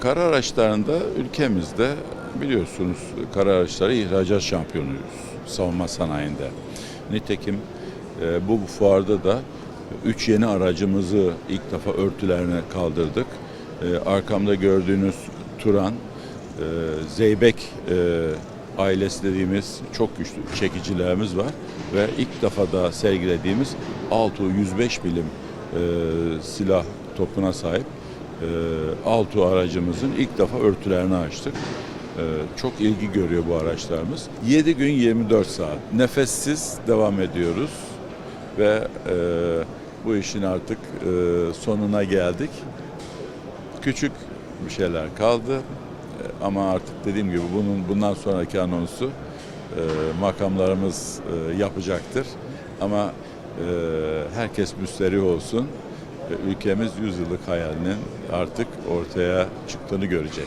Kara araçlarında ülkemizde biliyorsunuz kara araçları ihracat şampiyonuyuz savunma sanayinde. Nitekim e, bu fuarda da üç yeni aracımızı ilk defa örtülerine kaldırdık. E, arkamda gördüğünüz Turan, e, Zeybek e, ailesi dediğimiz çok güçlü çekicilerimiz var ve ilk defa da sergilediğimiz Altu 105 bilim e, silah topuna sahip e, Altu aracımızın ilk defa örtülerini açtık. E, çok ilgi görüyor bu araçlarımız. 7 gün 24 saat nefessiz devam ediyoruz ve e, bu işin artık e, sonuna geldik. Küçük bir şeyler kaldı ama artık dediğim gibi bunun bundan sonraki anonsu e, makamlarımız e, yapacaktır. Ama e, herkes müsterih olsun. E, Ülkemiz yüzyıllık hayalinin artık ortaya çıktığını görecek.